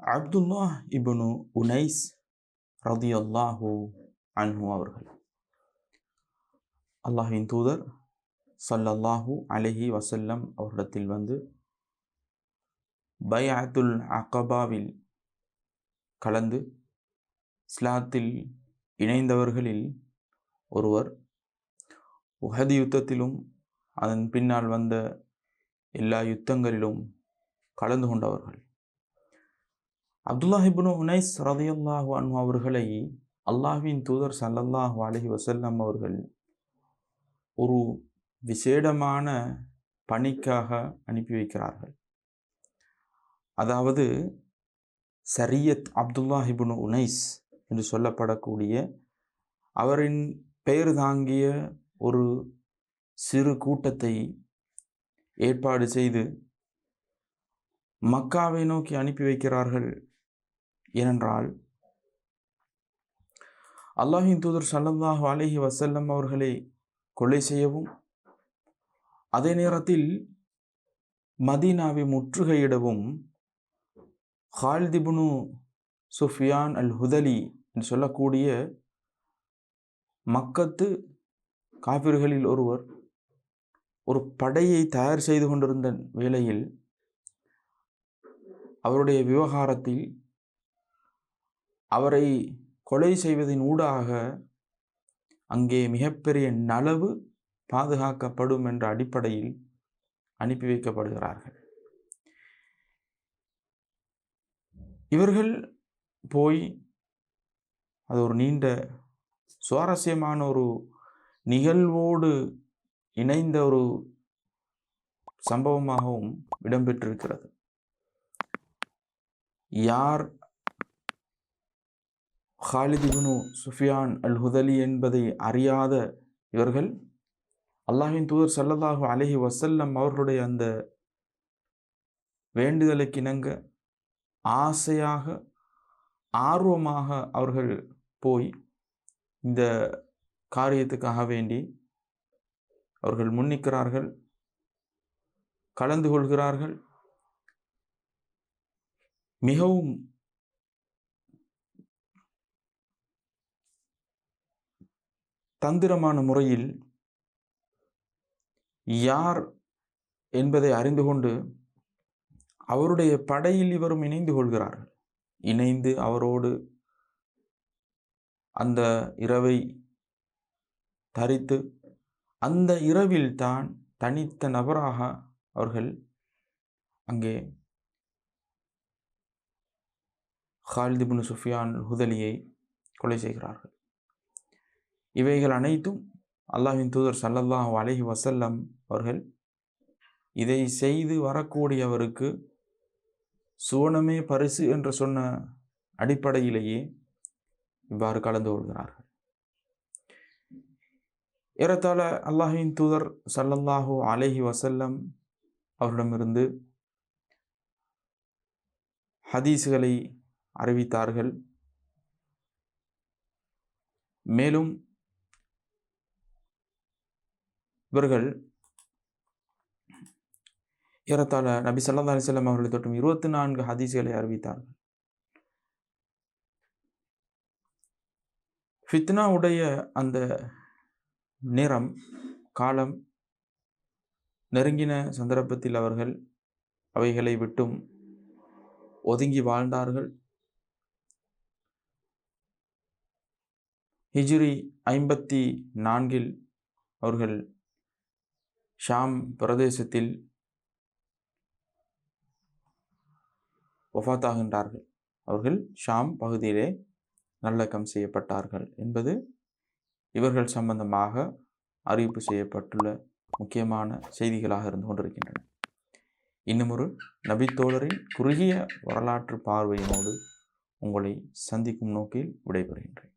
அப்துல்லா இபுனு உனைஸ் ரதியல்லாஹு அன்ஹு அவர்கள். அல்லாஹின் தூதர் ஸல்லல்லாஹு அலைஹி வசல்லம் அவரிடத்தில் வந்து பைஅத்துல் அகபாவில் கலந்து இஸ்லாத்தில் இணைந்தவர்களில் ஒருவர் உஹதி யுத்தத்திலும் அதன் பின்னால் வந்த எல்லா யுத்தங்களிலும் கலந்து கொண்டவர்கள். அப்துல்லாஹிபுனு உனைஸ் ரதியல்லாஹு அன்ஹு அவர்களை அல்லாஹ்வின் தூதர் சல்லல்லாஹு அலஹி வசல்லம் அவர்கள் ஒரு விசேடமான பணிக்காக அனுப்பி வைக்கிறார்கள். அதாவது சரியத் அப்துல்லாஹிபுனு உனைஸ் என்று சொல்லப்படக்கூடிய அவரின் பெயர் தாங்கிய ஒரு சிறு கூட்டத்தை ஏற்பாடு செய்து மக்காவை நோக்கி அனுப்பி வைக்கிறார்கள் ஏனென்றால் அல்லாஹின் தூதர் ஸல்லல்லாஹு அலஹி வசல்லம் அவர்களை கொலை செய்யவும் அதே நேரத்தில் மதீனாவை முற்றுகையிடவும் ஹால்திபுனு சுஃபியான் அல் ஹுதலி என்று சொல்லக்கூடிய மக்கத்து காபிர்களில் ஒருவர் ஒரு படையை தயார் செய்து கொண்டிருந்த வேளையில் அவருடைய விவகாரத்தில் அவரை கொலை செய்வதின் ஊடாக அங்கே மிகப்பெரிய நலவு பாதுகாக்கப்படும் என்ற அடிப்படையில் அனுப்பி வைக்கப்படுகிறார்கள். இவர்கள் போய் அது ஒரு நீண்ட சுவாரஸ்யமான ஒரு நிகழ்வோடு இணைந்த ஒரு சம்பவமாகவும் இடம்பெற்றிருக்கிறது. யார் ஹாலிதிபுனு சுஃபியான் அல் ஹுதலி என்பதை அறியாத இவர்கள் அல்லாஹின் தூதர் ஸல்லல்லாஹு அலஹி வசல்லம் அவர்களுடைய அந்த வேண்டுதலுக்கிணங்க ஆசையாக ஆர்வமாக அவர்கள் போய் இந்த காரியத்துக்காக வேண்டி அவர்கள் முன்னிக்கிறார்கள் கலந்து கொள்கிறார்கள். மிகவும் தந்திரமான முறையில் யார் என்பதை அறிந்து கொண்டு அவருடைய படையில் இவரும் இணைந்து கொள்கிறார்கள் இணைந்து அவரோடு அந்த இரவை தரித்து அந்த இரவில் தான் தனித்த நபராக அவர்கள் அங்கே ஹாலிதிபுன் சுஃபியான் ஹுதலியை கொலை செய்கிறார்கள். இவைகள் அனைத்தும் அல்லாஹின் தூதர் சல்லல்லாஹு அலஹி வசல்லம் அவர்கள் இதை செய்து வரக்கூடியவருக்கு சுவனமே பரிசு என்று சொன்ன அடிப்படையிலேயே இவ்வாறு கலந்து கொள்கிறார்கள். ஏறத்தாழ அல்லாஹின் தூதர் சல்லல்லாஹு அலைஹி வசல்லம் அவரிடமிருந்து ஹதீஸ்களை அறிவித்தார்கள். மேலும் இவர்கள் ஏறத்தாழ நபி சல்லா அலிசல்லாம் அவர்களை தொட்டும் இருபத்தி நான்கு ஹதீஸ்களை அறிவித்தார்கள். ஃபித்னாவுடைய அந்த நேரம் காலம் நெருங்கின சந்தர்ப்பத்தில் அவர்கள் அவைகளை விட்டும் ஒதுங்கி வாழ்ந்தார்கள். ஹிஜ்ரி ஐம்பத்தி நான்கில் அவர்கள் ஷாம் பிரதேசத்தில் ஒஃபாத்தாகின்றார்கள் அவர்கள் ஷாம் பகுதியிலே நல்லக்கம் செய்யப்பட்டார்கள் என்பது இவர்கள் சம்பந்தமாக அறிவிப்பு செய்யப்பட்டுள்ள முக்கியமான செய்திகளாக இருந்து கொண்டிருக்கின்றன. இன்னுமொரு நபித்தோழரின் குறுகிய வரலாற்று பார்வையினோடு உங்களை சந்திக்கும் நோக்கில் விடைபெறுகின்றேன்.